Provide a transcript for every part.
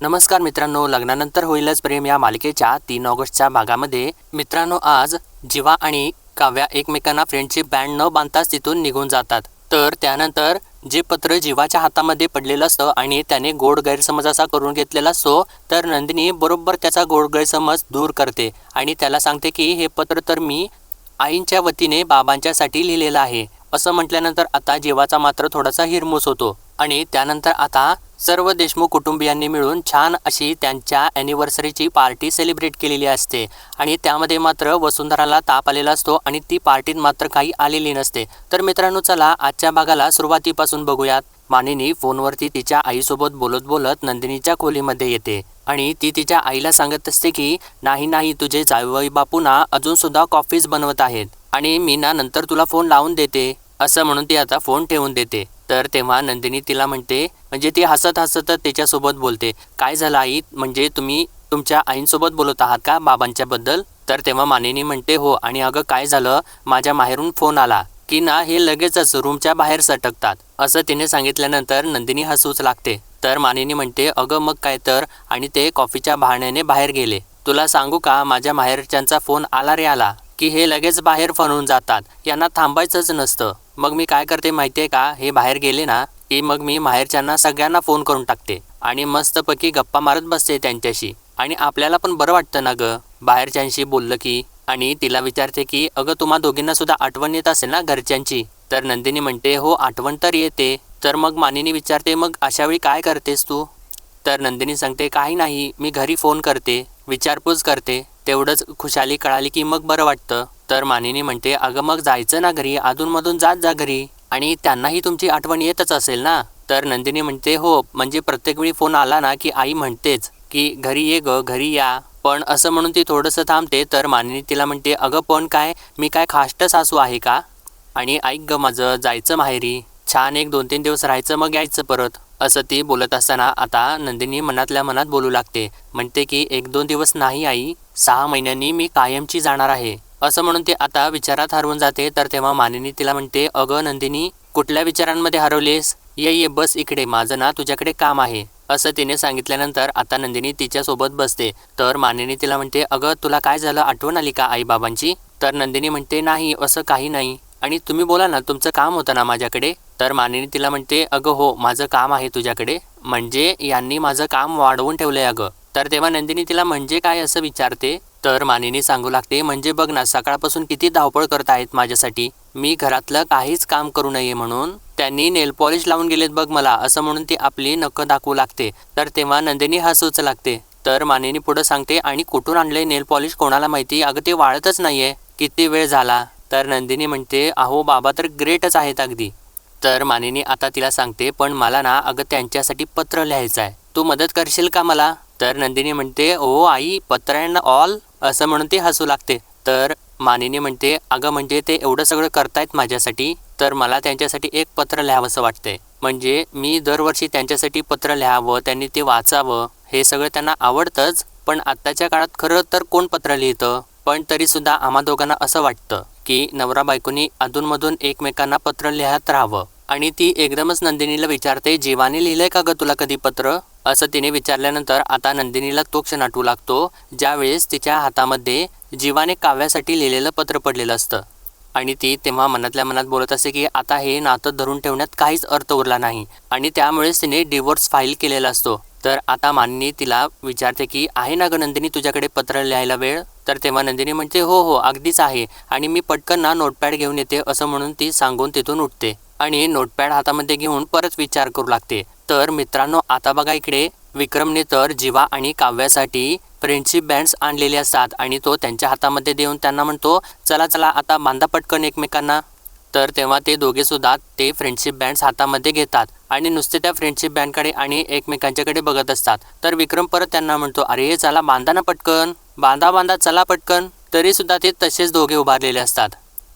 नमस्कार मित्रांनो लग्नानंतर होईलच प्रेम या मालिकेच्या तीन ऑगस्टच्या भागामध्ये. मित्रांनो आज जीवा आणि काव्या एकमेकांना फ्रेंडशिप बँड न बांधताच तिथून निघून जातात. तर त्यानंतर जे पत्र जीवाच्या हातामध्ये पडलेलं असतं आणि त्याने गोड गैरसमज असा करून घेतलेला असतो तर नंदिनी बरोबर त्याचा गोड गैरसमज दूर करते आणि त्याला सांगते की हे पत्र तर मी आईंच्या वतीने बाबांच्यासाठी लिहिलेलं आहे. असं म्हटल्यानंतर आता जीवाचा मात्र थोडासा हिरमूस होतो. आणि त्यानंतर आता सर्व देशमुख कुटुंबियांनी मिळून छान अशी त्यांच्या ॲनिव्हर्सरीची पार्टी सेलिब्रेट केलेली असते. आणि त्यामध्ये मात्र वसुंधराला ताप आलेला असतो आणि ती पार्टीत मात्र काही आलेली नसते. तर मित्रांनो चला आजच्या भागाला सुरुवातीपासून बघूयात. मानिनी फोनवरती तिच्या आईसोबत बोलत बोलत नंदिनीच्या खोलीमध्ये येते आणि ती तिच्या आईला सांगत असते की नाही नाही तुझे जावई बापू ना अजून सुद्धा कॉफीज बनवत आहेत आणि मी ना नंतर तुला फोन लावून देते. असं म्हणून ती आता फोन ठेवून देते. तर तेव्हा नंदिनी तिला म्हणते म्हणजे ती हसत हसत तिच्यासोबत बोलते. काय झालं आई? म्हणजे तुम्ही तुमच्या आईंसोबत बोलत आहात का बाबांच्याबद्दल? तर तेव्हा मानिनी म्हणते हो आणि अगं काय झालं? माझ्या माहेरून फोन आला. की ना हे लगेचच रूमच्या बाहेर सटकतात. असं तिने सांगितल्यानंतर नंदिनी हसूच लागते. तर मानिनी म्हणते अगं मग काय तर? आणि ते कॉफीच्या बहाण्याने बाहेर गेले. तुला सांगू का माझ्या माहेरच्यांचा फोन आला रे आला की हे लगेच बाहेर फनून जातात. यांना थांबायचंच नसतं. मग मी काय करते माहितीये का? हे बाहेर गेले ना की मग मी माहेरच्यांना सगळ्यांना फोन करून टाकते. आणि मस्तपैकी गप्पा मारत बसते त्यांच्याशी. आणि आपल्याला पण बरं वाटतं ना गं? बाहेरच्यांशी बोललं की आणि तिला विचारते की अगं तुम्हा दोघींना सुद्धा आठवण येत असेल ना घरच्यांची? तर नंदिनी म्हणते हो आठवण तर येते. तर मग मानिनी विचारते मग अशावेळी काय करतेस तू? तर नंदिनी सांगते काही नाही मी घरी फोन करते विचारपूस करते. तेवढंच खुशाली कळाली की मग बरं वाटतं. तर मानिनी म्हणते अगं मग जायचं ना घरी? अधूनमधून जात जा घरी. आणि त्यांनाही तुमची आठवण येतच असेल ना? तर नंदिनी म्हणते हो म्हणजे प्रत्येक वेळी फोन आला ना की आई म्हणतेच की घरी ये ग घरी या. पण असं म्हणून ती थोडंसं थांबते तर मानिनी तिला म्हणते अगं पण काय? मी काय खाष्ट सासू आहे का? आणि ऐक ग माझं जायचं माहेरी. छान एक दोन तीन दिवस राहायचं मग यायचं परत. असं ती बोलत असताना आता नंदिनी मनातल्या मनात बोलू लागते. म्हणते की एक दोन दिवस नाही आई सहा महिन्यांनी मी कायमची जाणार आहे. असं म्हणून ती आता विचारात हरवून जाते तर तेव्हा मानिनी तिला म्हणते अगं नंदिनी कुठल्या विचारांमध्ये हरवलीस? ये ये बस इकडे. माझं ना तुझ्याकडे काम आहे. असं तिने सांगितल्यानंतर आता नंदिनी तिच्यासोबत बसते. तर मानिनी तिला म्हणते अगं तुला काय झालं? आठवण आली का आईबाबांची? तर नंदिनी म्हणते नाही असं काही नाही. आणि तुम्ही बोला ना तुमचं काम होतं ना माझ्याकडे? तर मानिनी तिला म्हणते अगं हो माझं काम आहे तुझ्याकडे. म्हणजे यांनी माझं काम वाढवून ठेवलंय अगं. तर तेव्हा नंदिनी तिला म्हणजे काय असं विचारते? तर मानेने सांगू लागते म्हणजे बघ ना सकाळपासून किती धावपळ करत आहेत माझ्यासाठी. मी घरातलं काहीच काम करू नये म्हणून त्यांनी नेल पॉलिश लावून गेलेत बघ मला असं म्हणून ती आपली नखं दाखवू लागते. तर तेव्हा नंदिनी हसूच लागते. तर मानेनी पुढं सांगते आणि कुठून आणले नेल पॉलिश? कोणाला माहिती? अगं ते वाळतच नाहीये. किती वेळ झाला? तर नंदिनी म्हणते अहो बाबा तर ग्रेटच आहेत अगदी. तर मानेनी आता तिला सांगते पण मला ना अगं त्यांच्यासाठी पत्र लिहायचं आहे तू मदत करशील का मला? तर नंदिनी म्हणते ओ आई पत्र अँड ऑल असं म्हणून ती हसू लागते. तर मानिनी म्हणते अगं म्हणजे ते एवढं सगळं करतायत माझ्यासाठी तर मला त्यांच्यासाठी एक पत्र लिहावंसं वाटतंय. म्हणजे मी दरवर्षी त्यांच्यासाठी पत्र लिहावं त्यांनी ते वाचावं हे सगळं त्यांना आवडतंच पण आत्ताच्या काळात खरं तर कोण पत्र लिहितं? पण तरीसुद्धा आम्हा दोघांना असं वाटतं की नवरा बायकोनी अधूनमधून एकमेकांना पत्र लिहत राहावं. आणि ती एकदमच नंदिनीला विचारते जीवाने लिहिलंय का ग तुला कधी पत्र? असं तिने विचारल्यानंतर आता नंदिनीला तो क्षण आठवू लागतो ज्यावेळेस तिच्या हातामध्ये जीवाने काव्यासाठी लिहिलेलं पत्र पडलेलं असतं. आणि ती तेव्हा मनातल्या मनात बोलत असते की आता हे नातं धरून ठेवण्यात काहीच अर्थ उरला नाही. आणि त्यामुळेच तिने डिवोर्स फाईल केलेला असतो. तर आता मानिनी तिला विचारते की आहे ना ग नंदिनी तुझ्याकडे पत्र लिहायला वेळ? तर तेव्हा नंदिनी म्हणते हो हो अगदीच आहे. आणि मी पटकन ना नोटपॅड घेऊन येते असं म्हणून ती सांगून तिथून उठते. आणि नोटपॅड हातामध्ये घेऊन परत विचार करू लागते. तर मित्रांनो आता बघा इकडे. विक्रमने तर जीवा आणि काव्यासाठी फ्रेंडशिप बँड्स आणलेले असतात आणि तो त्यांच्या हातामध्ये देऊन त्यांना म्हणतो चला चला आता बांधा पटकन एकमेकांना. तर तेव्हा ते दोघे सुद्धा ते फ्रेंडशिप बँड्स हातामध्ये घेतात आणि नुसते त्या फ्रेंडशिप बँडकडे आणि एकमेकांच्याकडे बघत असतात. तर विक्रम परत त्यांना म्हणतो अरे चला बांधा ना पटकन. बांधा बांधा चला पटकन. तरी सुद्धा ते तसेच दोघे उभारलेले असतात.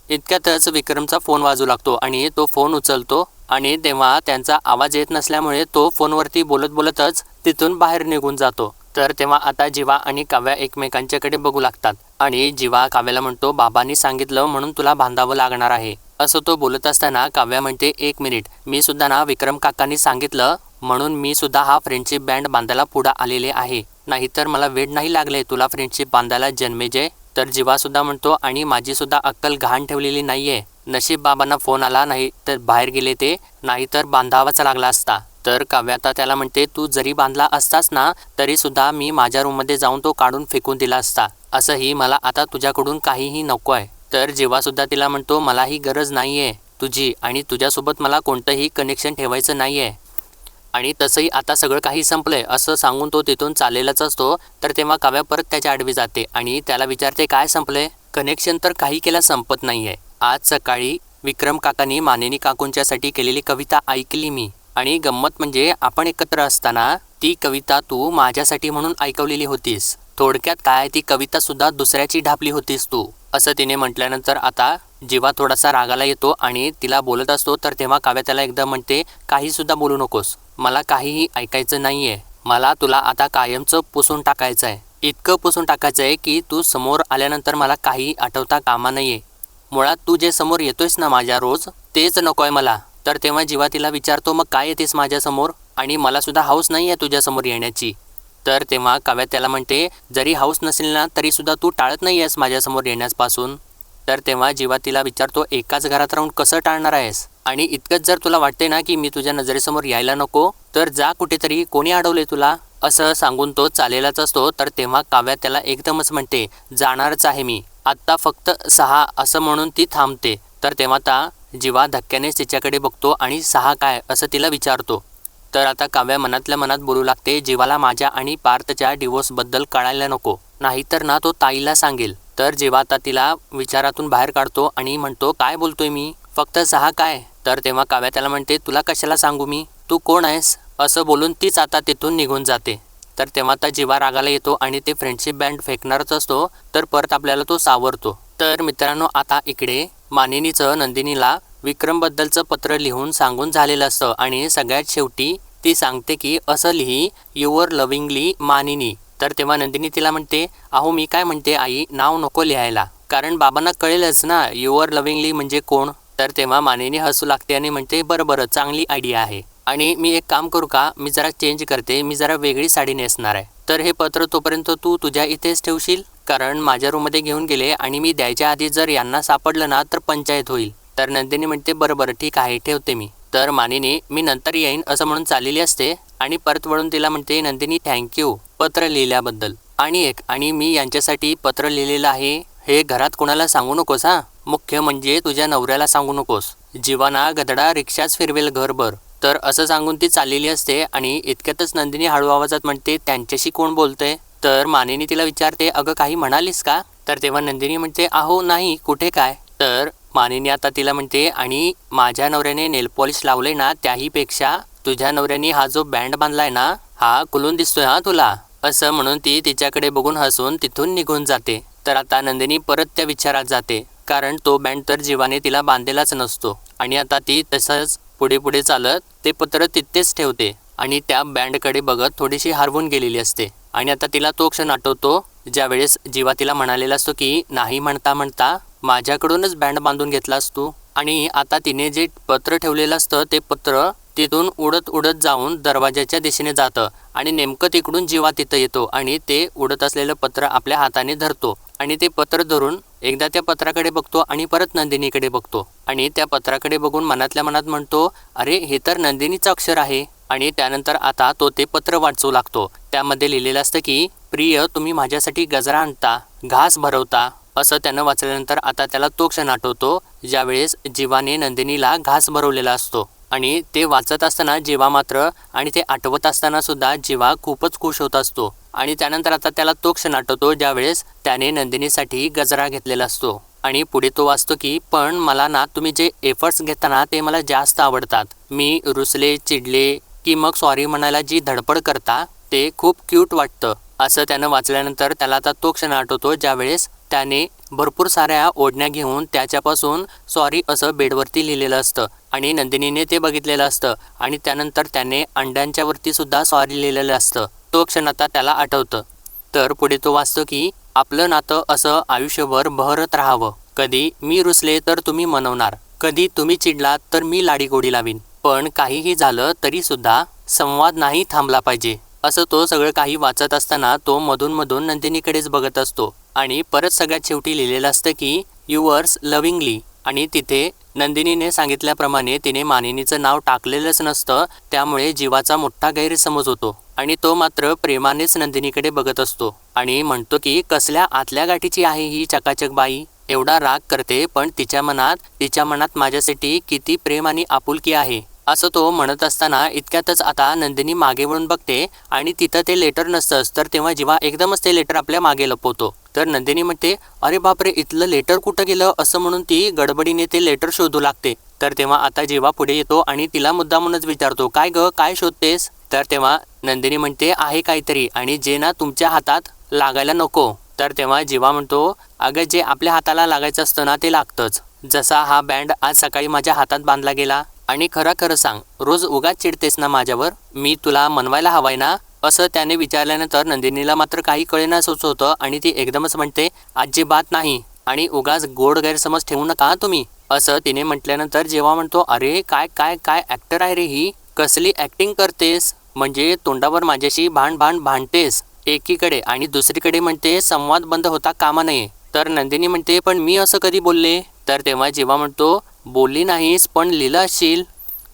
इतक्यातच विक्रमचा फोन वाजू लागतो आणि तो फोन उचलतो. आणि तेव्हा त्यांचा आवाज येत नसल्यामुळे तो फोनवरती बोलत बोलतच तिथून बाहेर निघून जातो. तर तेव्हा आता जीवा आणि काव्या एकमेकांच्याकडे बघू लागतात आणि जीवा काव्याला म्हणतो बाबांनी सांगितलं म्हणून तुला बांधावं लागणार आहे. असं तो बोलत असताना काव्या म्हणते एक मिनिट मी सुद्धा ना विक्रम काकांनी सांगितलं म्हणून मी सुद्धा हा फ्रेंडशिप बँड बांधायला पुढं आलेले आहे. नाहीतर मला वेळ नाही लागले तुला फ्रेंडशिप बांधायला जन्मेजय तर जीवा सुद्धा म्हणतो आणि माझी सुद्धा अक्कल घाण ठेवलेली नाहीये. नशीब बाबांना फोन आला नाही तर बाहेर गेले ते नाहीतर बांधावाच लागला असता. तर काव्या आता त्याला म्हणते तू जरी बांधला असतास ना तरी सुद्धा मी माझ्या रूममध्ये जाऊन तो काढून फेकून दिला असता. असंही मला आता तुझ्याकडून काहीही नको आहे. तर जेव्हासुद्धा तिला म्हणतो मला ही गरज आहे तुझी आणि तुझ्यासोबत मला कोणतंही कनेक्शन ठेवायचं नाही आहे आणि तसंही आता सगळं काही संपलंय असं सांगून तो तिथून चाललेलाच असतो. तर तेव्हा काव्या परत त्याच्या आडवी जाते आणि त्याला विचारते काय संपलंय? कनेक्शन तर काही केला संपत नाही आहे आज सकाळी विक्रम काकांनी मानेनी काकूंच्यासाठी केलेली कविता ऐकली मी. आणि गंमत म्हणजे आपण एकत्र असताना ती कविता तू माझ्यासाठी म्हणून ऐकवलेली होतीस. थोडक्यात काय ती कविता सुद्धा दुसऱ्याची ढापली होतीस तू. असं तिने म्हटल्यानंतर आता जेव्हा थोडासा रागाला येतो आणि तिला बोलत असतो तर तेव्हा काव्या त्याला एकदम म्हणते काही सुद्धा बोलू नकोस. मला काहीही ऐकायचं नाहीये. मला तुला आता कायमचं पुसून टाकायचं आहे इतकं पुसून टाकायचं आहे की तू समोर आल्यानंतर मला काही आठवता कामा नाहीये मुळात तू जे समोर येतोयस ना माझ्या रोज तेच नकोय मला. तर तेव्हा जेव्हा तिला विचारतो मग काय येतेस माझ्यासमोर आणि मला सुद्धा हाऊस नाही आहे तुझ्यासमोर येण्याची. तर तेव्हा काव्या त्याला म्हणते जरी हाऊस नसेल ना तरीसुद्धा तू टाळत नाही आहेस माझ्यासमोर येण्यापासून. तर तेव्हा जेव्हा तिला विचारतो एकाच घरात राहून कसं टाळणार आहेस? आणि इतकंच जर तुला वाटते ना की मी तुझ्या नजरेसमोर यायला नको तर जा कुठेतरी कोणी अडवले तुला? असं सांगून तो चालेलाच असतो. तर तेव्हा काव्या त्याला एकदमच म्हणते जाणारच आहे मी. आत्ता फक्त सहा असं म्हणून ती थांबते. तर तेव्हा आता जीवा धक्क्यानेच तिच्याकडे बघतो आणि सहा काय असं तिला विचारतो. तर आता काव्या मनातल्या मनात बोलू लागते जीवाला माझ्या आणि पार्थच्या डिवोर्सबद्दल कळायला नको. नाहीतर ना तो ताईला सांगेल. तर जेव्हा आता तिला विचारातून बाहेर काढतो आणि म्हणतो काय बोलतोय मी? फक्त सहा काय? तर तेव्हा काव्या त्याला म्हणते तुला कशाला सांगू मी? तू कोण आहेस? असं बोलून तीच आता तिथून निघून जाते. तर तेव्हा आता जीवा रागाला येतो आणि ते फ्रेंडशिप बँड फेकणारच असतो तर परत आपल्याला तो सावरतो. तर मित्रांनो आता इकडे मानिनीचं नंदिनीला विक्रमबद्दलचं पत्र लिहून सांगून झालेलं असतं आणि सगळ्यात शेवटी ती सांगते की असं लिही युअर लविंगली मानिनी. तर तेव्हा नंदिनी तिला म्हणते अहो मी काय म्हणते आई नाव नको लिहायला. कारण बाबांना कळेलच ना युअर लविंगली म्हणजे कोण. तर तेव्हा मानिनी हसू लागते आणि म्हणते बरं बरं चांगली आयडिया आहे. आणि मी एक काम करू का? मी जरा चेंज करते. मी जरा वेगळी साडी नेसणार आहे. तर हे पत्र तोपर्यंत तू तुझ्या इथेच ठेवशील? कारण माझ्या रूममध्ये घेऊन गेले आणि मी द्यायच्या आधी जर यांना सापडलं ना तर पंचायत होईल. तर नंदिनी म्हणते बरं बरं ठीक आहे ठेवते मी. तर मानिनी मी नंतर येईन असं म्हणून चाललेली असते. आणि परत वळून तिला म्हणते नंदिनी थँक्यू पत्र लिहिल्याबद्दल. आणि एक आणि मी यांच्यासाठी पत्र लिहिलेलं आहे. हे घरात कोणाला सांगू नकोस हा? मुख्य म्हणजे तुझ्या नवऱ्याला सांगू नकोस. जीवाना गदडा रिक्षाच फिरवेल घरभर. तर असं सांगून ती चाललेली असते आणि इतक्यातच नंदिनी हळू आवाजात म्हणते त्यांच्याशी कोण बोलतंय? तर मानिनी तिला विचारते अगं काही म्हणालीस का? तर तेव्हा नंदिनी म्हणते अहो नाही कुठे काय? तर मानिनी आता तिला म्हणते आणि माझ्या नवऱ्याने नेल पॉलिश लावले ना त्याहीपेक्षा तुझ्या नवऱ्याने हा जो बँड बांधलाय ना हा खुलून दिसतोय हा तुला. असं म्हणून ती तिच्याकडे बघून हसून तिथून निघून जाते. तर आता नंदिनी परत त्या विचारात जाते कारण तो बँड तर जीवाने तिला बांधलेलाच नसतो. आणि आता ती तसंच पुढे पुढे चालत ते पत्र तिथेच ठेवते आणि त्या बँडकडे बघत थोडीशी हरवून गेलेली असते. आणि आता तिला तो क्षण आठवतो ज्यावेळेस जीवा तिला म्हणालेला असतो की नाही म्हणता म्हणता माझ्याकडूनच बँड बांधून घेतलास तू आणि आता तिने जे पत्र ठेवलेलं असतं ते पत्र तिथून उडत उडत जाऊन दरवाजाच्या दिशेने जातं आणि नेमकं तिकडून जीवा तिथं येतो आणि ते उडत असलेलं पत्र आपल्या हाताने धरतो आणि ते पत्र धरून एकदा त्या पत्राकडे बघतो आणि परत नंदिनीकडे बघतो. आणि त्या पत्राकडे बघून मनातल्या मनात म्हणतो अरे हे तर नंदिनीचं अक्षर आहे. आणि त्यानंतर आता तो ते पत्र वाचू लागतो. त्यामध्ये लिहिलेलं असतं की प्रिय तुम्ही माझ्यासाठी गजरा आणता घास भरवता. असं त्यानं वाचल्यानंतर आता त्याला तो क्षण आठवतो ज्यावेळेस जीवाने नंदिनीला घास भरवलेला असतो. आणि ते वाचत असताना जीवा मात्र आणि ते आठवत असताना सुद्धा जीवा खूपच खुश होत असतो. आणि त्यानंतर आता त्याला तो क्षण आठवतो ज्यावेळेस त्याने नंदिनीसाठी गजरा घेतलेला असतो. आणि पुढे तो वाचतो की पण मला ना तुम्ही जे एफर्ट्स घेताना ते मला जास्त आवडतात. मी रुसले चिडले की मग सॉरी म्हणायला जी धडपड करता ते खूप क्यूट वाटतं. असं त्यानं वाचल्यानंतर त्याला आता तो क्षण आठवतो ज्यावेळेस त्याने भरपूर साऱ्या ओढण्या घेऊन त्याच्यापासून सॉरी असं बेडवरती लिहिलेलं असतं. आणि नंदिनीने ते बघितलेलं असतं. आणि त्यानंतर त्याने अंड्यांच्या वरती सुद्धा सॉरी लिहिलेलं असतं. तो क्षण आता त्याला आठवतं. तर पुढे तो वाचतो की आपलं नातं असं आयुष्यभर बहरत राहावं. कधी मी रुसले तर तुम्ही मनवणार. कधी तुम्ही चिडलात तर मी लाडीगोडी लावीन. पण काहीही झालं तरी सुद्धा संवाद नाही थांबला पाहिजे. असं तो सगळं काही वाचत असताना तो मधून मधून नंदिनीकडेच बघत असतो. आणि परत सगळ्यात शेवटी लिहिलेलं असतं की युअर्स लविंगली आणि तिथे नंदिनीने सांगितल्याप्रमाणे तिने मानिनीचं नाव टाकलेलंच नसतं त्यामुळे जीवाचा मोठा गैरसमज होतो आणि तो मात्र प्रेमानेच नंदिनीकडे बघत असतो आणि म्हणतो की कसल्या आतल्या गाठीची आहे ही चकाचक बाई? एवढा राग करते पण तिच्या मनात तिच्या मनात माझ्यासाठी किती प्रेम आणि आपुलकी आहे. असं तो म्हणत असताना इतक्यातच आता नंदिनी मागे वळून बघते आणि तिथं ते लेटर नसतंच तर तेव्हा जेव्हा एकदमच ते लेटर आपल्या मागे लपवतो. तर नंदिनी म्हणते अरे बापरे इथलं लेटर कुठं गेलं? असं म्हणून ती गडबडीने ते लेटर शोधू लागते. तर तेव्हा आता जेव्हा पुढे येतो आणि तिला मुद्दामूनच विचारतो काय ग काय शोधतेस? तर तेव्हा नंदिनी म्हणते आहे काहीतरी आणि जे ना तुमच्या हातात लागायला नको. तर तेव्हा जेव्हा म्हणतो अगं जे आपल्या हाताला लागायचं असतं ना ते लागतंच. जसा हा बँड आज सकाळी माझ्या हातात बांधला गेला आणि खरं खरं सांग रोज उगाच चिडतेस ना माझ्यावर? मी तुला मनवायला हवाय ना? असं त्याने विचारल्यानंतर नंदिनीला मात्र काही कळेना होतं आणि ती एकदमच म्हणते अजिबात नाही आणि उगाच गोड गैरसमज ठेवू नका तुम्ही. असं तिने म्हटल्यानंतर जेव्हा म्हणतो अरे काय काय काय ॲक्टर आहे रे ही? कसली ॲक्टिंग करतेस? म्हणजे तोंडावर माझ्याशी भांड भांड भांडतेस एकीकडे आणि दुसरीकडे म्हणते संवाद बंद होता कामा नये. तर नंदिनी म्हणते पण मी असं कधी बोलले? तर तेव्हा जेव्हा म्हणतो बोलली नाहीस पण लिहिलं असशील.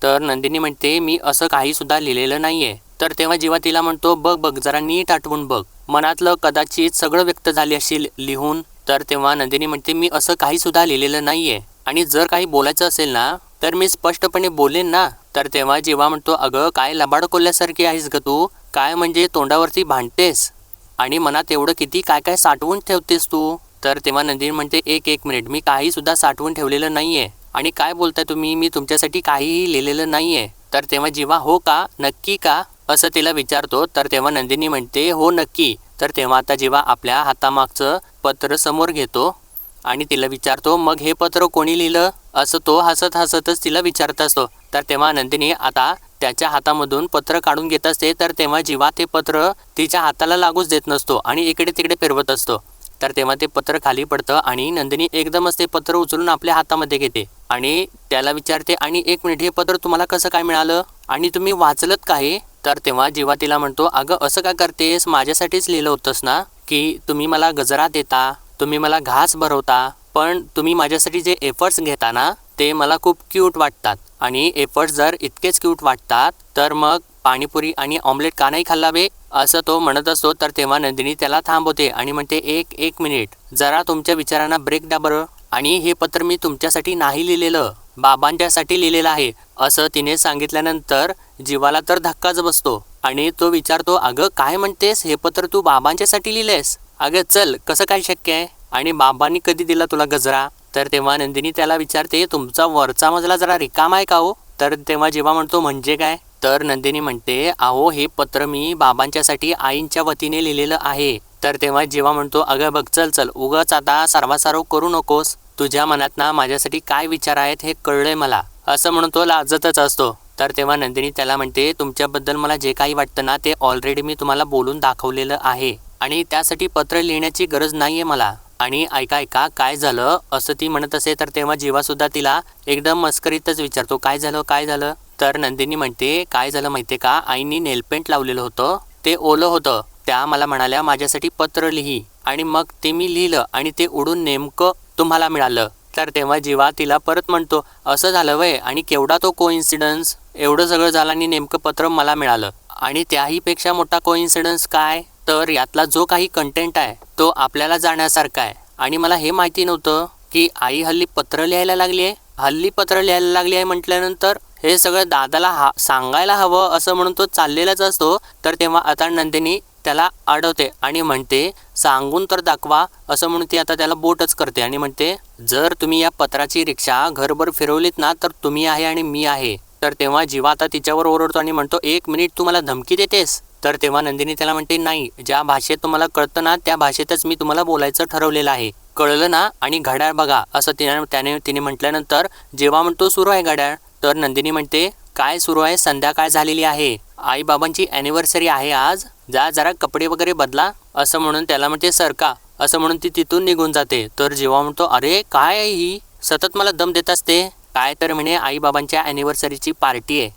तर नंदिनी म्हणते मी असं काहीसुद्धा लिहिलेलं नाही आहे तर तेव्हा जेव्हा तिला म्हणतो बघ बघ जरा नीट आठवून बघ. मनातलं कदाचित सगळं व्यक्त झाले असेल लिहून तर तेव्हा नंदिनी म्हणते मी असं काही सुद्धा लिहिलेलं नाहीये. आणि जर काही बोलायचं असेल ना तर मी स्पष्टपणे बोलेन ना. तर तेव्हा जेव्हा म्हणतो अगं काय लबाडकोल्यासारखी आहेस ग तू? काय म्हणजे तोंडावरती भांडतेस? आणि मनात एवढं किती काय काय साठवून ठेवतेस तू? तर तेव्हा नंदिनी म्हणते एक एक मिनिट. मी काही सुद्धा साठवून ठेवलेलं नाहीये. आणि काय बोलताय तुम्ही? मी तुमच्यासाठी काहीही लिहिलेलं नाहीये. तर तेव्हा जेव्हा हो का? नक्की का? असं तिला विचारतो. तर तेव्हा नंदिनी म्हणते हो नक्की. तर तेव्हा आता जेव्हा आपल्या हातामागचं पत्र समोर घेतो आणि तिला विचारतो मग हे पत्र कोणी लिहिलं? असं तो हसत हसतच तिला विचारत असतो. तर तेव्हा नंदिनी आता त्याच्या हातामधून पत्र काढून घेत असते. तर तेव्हा जीवा ते पत्र तिच्या हाताला लागूच देत नसतो आणि इकडे तिकडे फिरवत असतो. तर तेव्हा ते पत्र खाली पडतं आणि नंदिनी एकदमच ते पत्र उचलून आपल्या हातामध्ये घेते. आणि त्याला विचारते आणि एक मिनिट हे पत्र तुम्हाला कसं काय मिळालं? आणि तुम्ही वाचलत काही तर तेव्हा जेव्हा तिला म्हणतो अगं असं का करतेस? माझ्यासाठीच लिहिलं होतंस ना की तुम्ही मला गजरा देता तुम्ही मला घास भरवता पण तुम्ही माझ्यासाठी जे एफर्ट्स घेता ना ते मला खूप क्यूट वाटतात. आणि एफर्ट्स जर इतकेच क्यूट वाटतात तर मग पाणीपुरी आणि ऑमलेट का नाही खाल्लावे असं तो म्हणत असतो तर तेव्हा नंदिनी त्याला थांबवते आणि म्हणते एक एक मिनिट. जरा तुमच्या विचारांना ब्रेक द्या बरं. आणि हे पत्र मी तुमच्यासाठी नाही लिहिलेलं बाबांच्यासाठी लिहिलेलं आहे. असं तिने सांगितल्यानंतर जीवाला तर धक्काच बसतो. आणि तो विचारतो अगं काय म्हणतेस? हे पत्र तू बाबांच्यासाठी लिहिलंयस? अगं चल कसं काय शक्य आहे? आणि बाबांनी कधी दिला तुला गजरा? तर तेव्हा नंदिनी त्याला विचारते तुमचा वरचा मजला जरा रिकामा आहे का हो? तर तेव्हा जेव्हा म्हणतो म्हणजे काय? तर नंदिनी म्हणते अहो हे पत्र मी बाबांच्यासाठी आईंच्या वतीने लिहिलेलं आहे. तर तेव्हा जेव्हा म्हणतो अगं बघ चल चल उगाच आता सर्वासारव करू नकोस. तुझ्या मनात ना माझ्यासाठी काय विचार आहेत हे कळलंय मला. असं म्हणून तो लाजतच असतो. तर तेव्हा नंदिनी त्याला म्हणते तुमच्याबद्दल मला जे काही वाटतं ना ते ऑलरेडी मी तुम्हाला बोलून दाखवलेलं आहे. आणि त्यासाठी पत्र लिहिण्याची गरज नाही आहे मला. आणि ऐका ऐका काय झालं? असं ती म्हणत असे तर तेव्हा जीवासुद्धा तिला एकदम मस्करीतच विचारतो काय झालं काय झालं? तर नंदिनी म्हणते काय झालं माहितीये का? आईनी नेलपेंट लावलेलं होतं. ते ओलं होतं. त्या मला म्हणाल्या माझ्यासाठी पत्र लिही. आणि मग ते मी लिहिलं आणि ते उडून नेमकं तुम्हाला मिळालं. तर तेव्हा जीवा तिला परत म्हणतो असं झालं वय आणि केवढा तो कोइन्सिडन्स एवढं सगळं झालं आणि नेमकं पत्र मला मिळालं. आणि त्याहीपेक्षा मोठा कोइन्सिडन्स काय? तर यातला जो काही कंटेंट आहे तो आपल्याला जाण्यासारखा आहे. आणि मला हे माहिती नव्हतं की आई हल्ली पत्र लिहायला लागली आहे. हल्ली पत्र लिहायला लागली आहे म्हटल्यानंतर हे सगळं दादाला हा सांगायला हवं असं म्हणून तो चाललेलाच असतो. तर तेव्हा आता नंदिनी त्याला अडवते आणि म्हणते सांगून तर दाखवा असं म्हणून ती आता त्याला बोटच करते आणि म्हणते जर तुम्ही या पत्राची रिक्षा घरभर फिरवलीत ना तर तुम्ही आहे आणि मी आहे. तर तेव्हा जीवा आता तिच्यावर ओरडतो आणि म्हणतो एक मिनिट तू मला धमकी देतेस? तर तेव्हा नंदिनी त्याला म्हणते नाही ज्या भाषेत तुम्हाला कळतं ना त्या भाषेतच मी तुम्हाला बोलायचं ठरवलेलं आहे. कळलं ना? आणि घड्याळ बघा. असं तिने त्याने तिने म्हटल्यानंतर जेव्हा म्हणतो सुरू आहे घड्याळ तर नंदिनी म्हणते काय सुरू आहे? संध्याकाळ झालेली आहे. आई बाबांची अॅनिव्हर्सरी आहे आज. जा जरा कपडे वगैरे बदला. असं म्हणून त्याला म्हणते सरका. असं म्हणून ती तिथून निघून जाते. तर जेव्हा म्हणतो अरे काय आहे ही? सतत मला दम देत असते काय तर म्हणे आई बाबांच्या अॅनिव्हर्सरीची पार्टी आहे.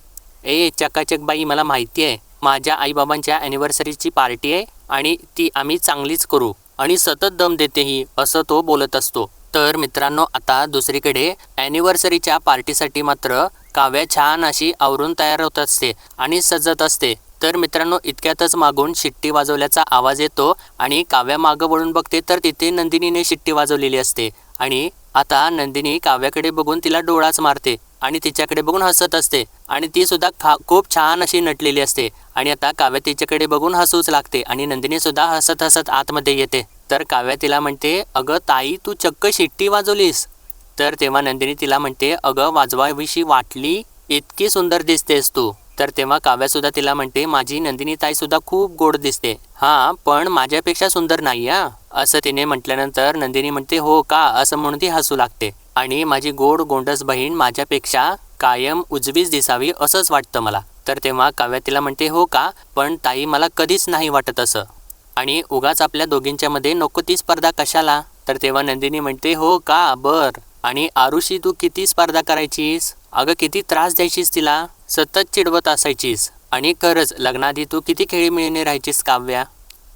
ए चकाचक बाई मला माहिती आहे. माझ्या आईबाबांच्या ॲनिव्हर्सरीची पार्टी आहे आणि ती आम्ही चांगलीच करू आणि सतत दम देतेही असं तो बोलत असतो. तर मित्रांनो आता दुसरीकडे ॲनिव्हर्सरीच्या पार्टीसाठी मात्र काव्या छान अशी आवरून तयार होत असते आणि सजत असते. तर मित्रांनो इतक्यातच मागून शिट्टी वाजवल्याचा आवाज येतो आणि काव्या मागं वळून बघते तर तिथे नंदिनीने शिट्टी वाजवलेली असते आणि आता नंदिनी काव्याकडे बघून तिला डोळाच मारते आणि तिच्याकडे बघून हसत असते आणि ती सुद्धा खा खूप छान अशी नटलेली असते. आणि आता काव्या तिच्याकडे बघून हसूच लागते आणि नंदिनी सुद्धा हसत हसत आतमध्ये येते. तर काव्या तिला म्हणते अगं ताई तू चक्क शिट्टी वाजवलीस. तर तेव्हा नंदिनी तिला म्हणते अगं वाजवाविषयी वाटली इतकी सुंदर दिसतेस तू. तर तेव्हा काव्यासुद्धा तिला म्हणते माझी नंदिनी ताईसुद्धा खूप गोड दिसते. हां पण माझ्यापेक्षा सुंदर नाही हा. असं तिने म्हटल्यानंतर नंदिनी म्हणते हो का? असं म्हणून ती हसू लागते. आणि माझी गोड गोंडस बहीण माझ्यापेक्षा कायम उजवीच दिसावी असंच वाटतं मला. तर तेव्हा काव्या तिला म्हणते हो का? पण ताई मला कधीच नाही वाटत असं. आणि उगाच आपल्या दोघींच्यामध्ये नको ती स्पर्धा कशाला? तर तेव्हा नंदिनी म्हणते हो का? बर. आणि आरुषी तू किती स्पर्धा करायचीस? अगं किती त्रास द्यायचीस तिला? सतत चिडवत असायचीस. आणि खरंच लग्नाआधी तू किती खेळीमेळीने राहायचीस काव्या?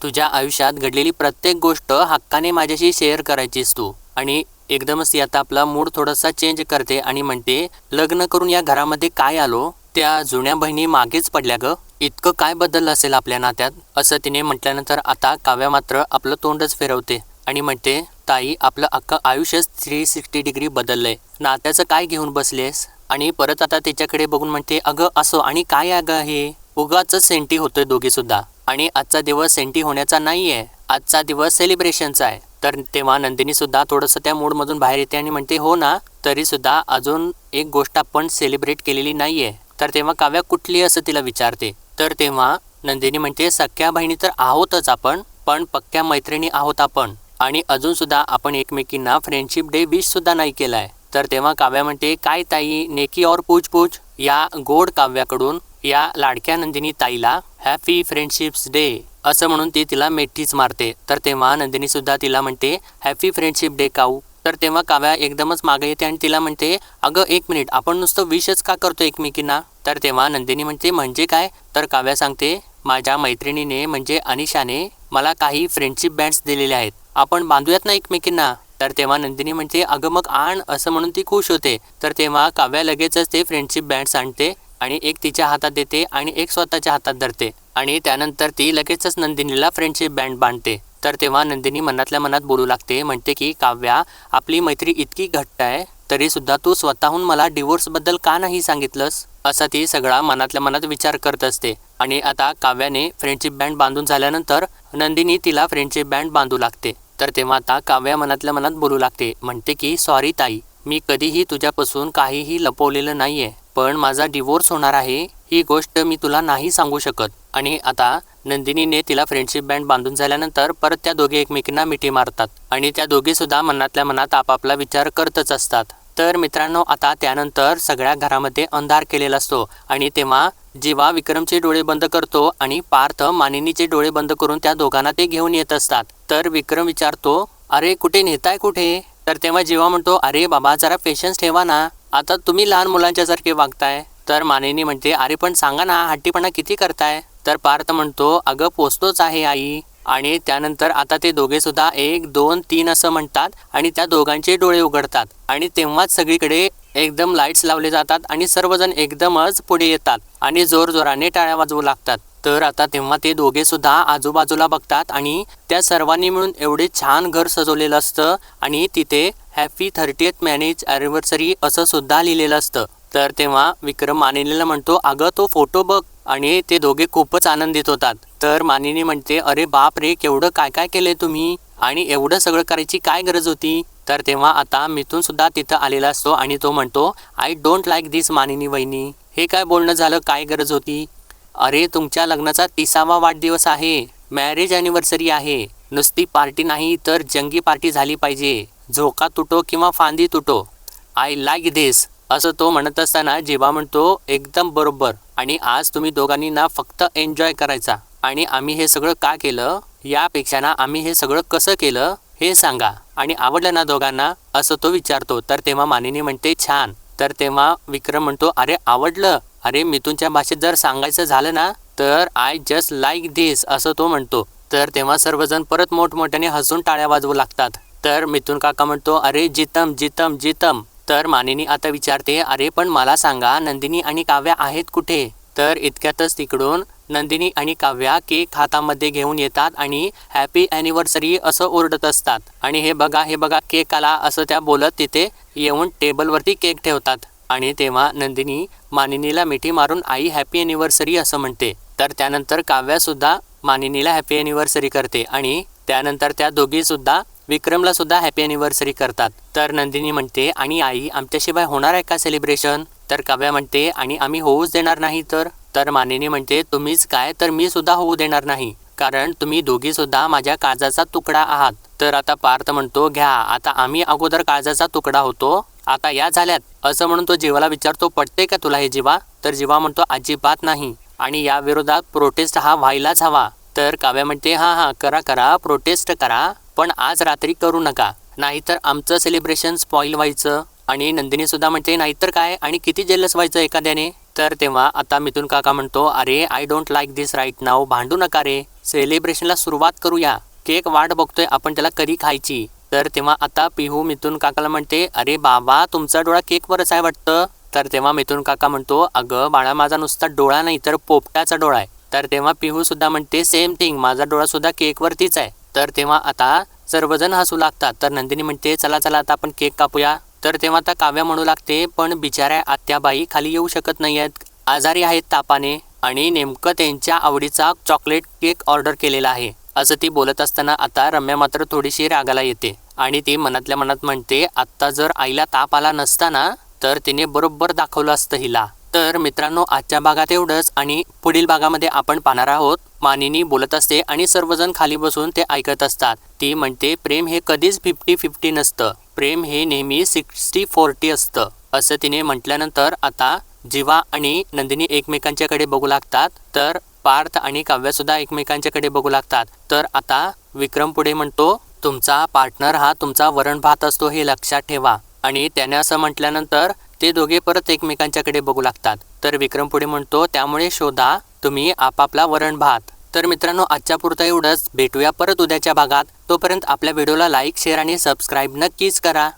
तुझ्या आयुष्यात घडलेली प्रत्येक गोष्ट हक्काने माझ्याशी शेअर करायचीस तू. आणि एकदमच ती आता आपला मूड थोडासा चेंज करते आणि म्हणते लग्न करून या घरामध्ये काय आलो? त्या जुन्या बहिणी मागेच पडल्या ग. इतकं काय बदललं असेल आपल्या नात्यात? असं तिने म्हटल्यानंतर आता काव्या मात्र आपलं तोंडच फिरवते आणि म्हणते ताई आपलं अख्खं आयुष्यच थ्री सिक्स्टी डिग्री बदललंय. नात्याचं काय घेऊन बसलेस? आणि परत आता तिच्याकडे बघून म्हणते अगं असो आणि काय अगं हे उगाच सेंटी होतोय दोघे सुद्धा आणि आजचा दिवस सेंटी होण्याचा नाही आहे आजचा दिवस सेलिब्रेशनचा आहे. तर तेव्हा नंदिनीसुद्धा थोडंसं त्या मूडमधून बाहेर येते आणि म्हणते हो ना तरीसुद्धा अजून एक गोष्ट आपण सेलिब्रेट केलेली नाही आहे तर तेव्हा काव्या कुठली असं तिला विचारते. तर तेव्हा नंदिनी म्हणते सख्या बहिणी तर आहोतच आपण पण पक्क्या मैत्रिणी आहोत आपण. आणि अजून सुद्धा आपण एकमेकींना फ्रेंडशिप डे विश सुद्धा नाही केलाय. तर तेव्हा काव्या म्हणते काय ताई नेकी और पूछ पूछ. या गोड काव्याकडून या लाडक्या नंदिनी ताईला हॅपी फ्रेंडशिप्स डे असं म्हणून ती तिला मेठीच मारते. तर तेव्हा नंदिनीसुद्धा तिला म्हणते हॅपी फ्रेंडशिप डे काऊ? तर तेव्हा काव्या एकदमच मागे येते आणि तिला म्हणते अगं एक मिनिट आपण नुसतं विशच का करतो एकमेकींना? तर तेव्हा नंदिनी म्हणते म्हणजे काय? तर काव्या सांगते माझ्या मैत्रिणीने म्हणजे अनिशाने मला काही फ्रेंडशिप बँड्स दिलेले आहेत. आपण बांधूयात ना एकमेकींना? तर तेव्हा नंदिनी म्हणते अगं मग आण असं म्हणून ती खुश होते. तर तेव्हा काव्या लगेचच ते फ्रेंडशिप बँड्स आणते. आणि एक तिच्या हातात देते आणि एक स्वतःच्या हातात धरते. आणि त्यानंतर ती लगेचच नंदिनीला फ्रेंडशिप बँड बांधते. तर तेव्हा नंदिनी मनातल्या मनात बोलू लागते म्हणते की काव्या आपली मैत्री इतकी घट्ट आहे तरी सुद्धा तू स्वतःहून मला डिवोर्सबद्दल का नाही सांगितलंस? असा ती सगळा मनातल्या मनात विचार करत असते. आणि आता काव्याने फ्रेंडशिप बँड बांधून झाल्यानंतर नंदिनी तिला फ्रेंडशिप बँड बांधू लागते. तर तेव्हा आता काव्या मनातल्या मनात बोलू लागते म्हणते की सॉरी ताई मी कधीही तुझ्यापासून काहीही लपवलेलं नाहीये. पण माझा डिवोर्स होणार आहे ही गोष्ट मी तुला नाही सांगू शकत. आणि आता नंदिनीने तिला फ्रेंडशिप बँड बांधून झाल्यानंतर परत त्या दोघे एकमेकींना मिठी मारतात. आणि त्या दोघे सुद्धा मनातल्या मनात आपापला विचार करतच असतात. तर मित्रांनो आता त्यानंतर सगळ्या घरामध्ये अंधार केलेला असतो. आणि तेव्हा जेव्हा विक्रमचे डोळे बंद करतो आणि पार्थ मानिनीचे डोळे बंद करून त्या दोघांना ते घेऊन येत असतात तर विक्रम विचारतो अरे कुठे नेताय कुठे? तर तेव्हा जेव्हा म्हणतो अरे बाबा जरा पेशन्स ठेवा ना. आता तुम्ही लहान मुलांच्या सारखे वागताय तर मानेनी म्हणते अरे पण सांगा ना हट्टीपणा किती करताय? तर पार्थ म्हणतो अगं पोचतोच आहे आई. आणि त्यानंतर आता ते दोघे सुद्धा एक दोन तीन असं म्हणतात आणि त्या दोघांचे डोळे उघडतात. आणि तेव्हाच सगळीकडे एकदम लाईट्स लावले जातात आणि सर्वजण एकदमच पुढे येतात आणि जोरजोराने टाळ्या वाजवू लागतात. तर आता तेव्हा ते दोघे सुद्धा आजूबाजूला बघतात आणि त्या सर्वांनी मिळून एवढे छान घर सजवलेलं असतं आणि तिथे happy thirtieth marriage anniversary असं सुद्धा लिहिलेलं असतं. तर तेव्हा विक्रम मानिनीला म्हणतो अगं तो फोटो बघ. आणि ते दोघे खूपच आनंदित होतात. तर मानिनी म्हणते अरे बाप रे केवढं काय काय केलंय तुम्ही? आणि एवढं सगळं करायची काय गरज होती? तर तेव्हा आता मिथून सुद्धा तिथं आलेला असतो आणि तो म्हणतो I don't like this Manini वहिनी. हे काय बोलणं झालं? काय गरज होती? अरे तुमच्या लग्नाचा तिसावा वाढदिवस आहे. मॅरेज अॅनिव्हर्सरी आहे. नुसती पार्टी नाही तर जंगी पार्टी झाली पाहिजे. झोका तुटो किंवा फांदी तुटो. आय लाईक दिस असं तो म्हणत असताना जेव्हा म्हणतो एकदम बरोबर. आणि आज तुम्ही दोघांनी ना फक्त एन्जॉय करायचा. आणि आम्ही हे सगळं का केलं? यापेक्षा ना आम्ही हे सगळं कसं केलं? हे सांगा. आणि आवडलं ना दोघांना? असं तो विचारतो. तर तेव्हा मानिनी म्हणते छान. तर तेव्हा विक्रम म्हणतो अरे आवडलं. अरे मिथूनच्या भाषेत जर सांगायचं झालं ना तर आय जस्ट लाईक दिस असं तो म्हणतो. तर तेव्हा सर्वजण परत मोठमोठ्याने हसून टाळ्या वाजवू लागतात. तर मिथून काका म्हणतो अरे जितम जितम जितम. तर मानिनी आता विचारते अरे पण मला सांगा नंदिनी आणि काव्या आहेत कुठे? तर इतक्यातच तिकडून नंदिनी आणि काव्या केक हातामध्ये घेऊन येतात आणि हॅपी ॲनिव्हर्सरी असं ओरडत असतात. आणि हे बघा हे बघा केक आला असं त्या बोलत तिथे येऊन टेबलवरती केक ठेवतात. आणि तेव्हा नंदिनी मानिनीला मिठी मारून आई हॅपी ॲनिव्हर्सरी असं म्हणते. तर त्यानंतर काव्यासुद्धा मानिनीला हॅपी ॲनिव्हर्सरी करते आणि त्यानंतर त्या दोघीसुद्धा विक्रमला सुद्धा हॅपी ॲनिव्हर्सरी करतात. तर नंदिनी म्हणते आणि आई आमच्याशिवाय होणार आहे का सेलिब्रेशन तर काव्या म्हणते आणि आम्ही होऊच देणार नाही तर? तर मानिनी म्हणते तुम्हीच काय? तर मी सुद्धा होऊ देणार नाही. कारण तुम्ही दोघी सुद्धा माझ्या काळजाचा तुकडा आहात. तर आता पार्थ म्हणतो घ्या आता आम्ही अगोदर काळजाचा तुकडा होतो. आता या झाल्यात. असं म्हणून तो जीवाला विचारतो पटते का तुला हे जीवा? तर जीवा म्हणतो अजिबात नाही. आणि या विरोधात प्रोटेस्ट हा व्हायलाच हवा. तर काव्या म्हणते हां हां करा करा प्रोटेस्ट करा. पण आज रात्री करू नका. नाहीतर आमचं सेलिब्रेशन स्पॉईल व्हायचं. आणि नंदिनी सुद्धा म्हणते नाहीतर काय? आणि किती जेलस व्हायचं एखाद्याने? तर तेव्हा आता मिथून काका म्हणतो अरे I don't like this right now भांडू नका रे. सेलिब्रेशनला सुरुवात करूया. केक वाट बघतोय आपण त्याला कधी खायची. तर तेव्हा आता पिहू मिथून काकाला म्हणते अरे बाबा तुमचा डोळा केकवरच आहे वाटतं. तर तेव्हा मिथून काका म्हणतो अगं बाळा माझा नुसता डोळा नाही तर पोपटाचा डोळा आहे. तर तेव्हा पिहू सुद्धा म्हणते सेम थिंग माझा डोळा सुद्धा केकवरतीच आहे. तर तेव्हा आता सर्वजण हसू लागतात. तर नंदिनी म्हणते चला चला आता आपण केक कापूया. तर तेव्हा आता काव्या म्हणू लागते पण बिचाऱ्या आत्याबाई खाली येऊ शकत नाही आहेत आजारी आहेत तापाने आणि नेमकं त्यांच्या आवडीचा चॉकलेट केक ऑर्डर केलेला आहे. असं ती बोलत असताना आता रम्या मात्र थोडीशी रागाला येते आणि ती मनातल्या मनात म्हणते आत्ता जर आईला ताप आला नसताना तर तिने बरोबर दाखवलं असतं हिला. तर मित्रांनो आजच्या भागात एवढंच आणि पुढील भागामध्ये आपण पाहणार आहोत. मानिनी बोलत असते आणि सर्वजण खाली बसून ते ऐकत असतात. ती म्हणते प्रेम हे कधीच फिफ्टी फिफ्टी नसतं. प्रेम हे नेहमी सिक्स्टी फोर्टी असतं. असं तिने म्हटल्यानंतर आता जीवा आणि नंदिनी एकमेकांच्याकडे बघू लागतात. तर पार्थ आणि काव्यसुद्धा एकमेकांच्याकडे बघू लागतात. तर आता विक्रम पुढे म्हणतो तुमचा पार्टनर हा तुमचा वरण भात असतो हे लक्षात ठेवा. आणि त्याने असं म्हटल्यानंतर ते दोघे परत एकमेकांच्याकडे बघू लागतात. तर विक्रम पुढे म्हणतो त्यामुळे शोधा तुम्ही आपापला वरण भात. तर मित्रांनो आजच्या पुरता एवढंच. भेटूया परत उद्याच्या भागात. तोपर्यंत आपल्या व्हिडिओला लाईक शेअर आणि सबस्क्राईब नक्कीच करा.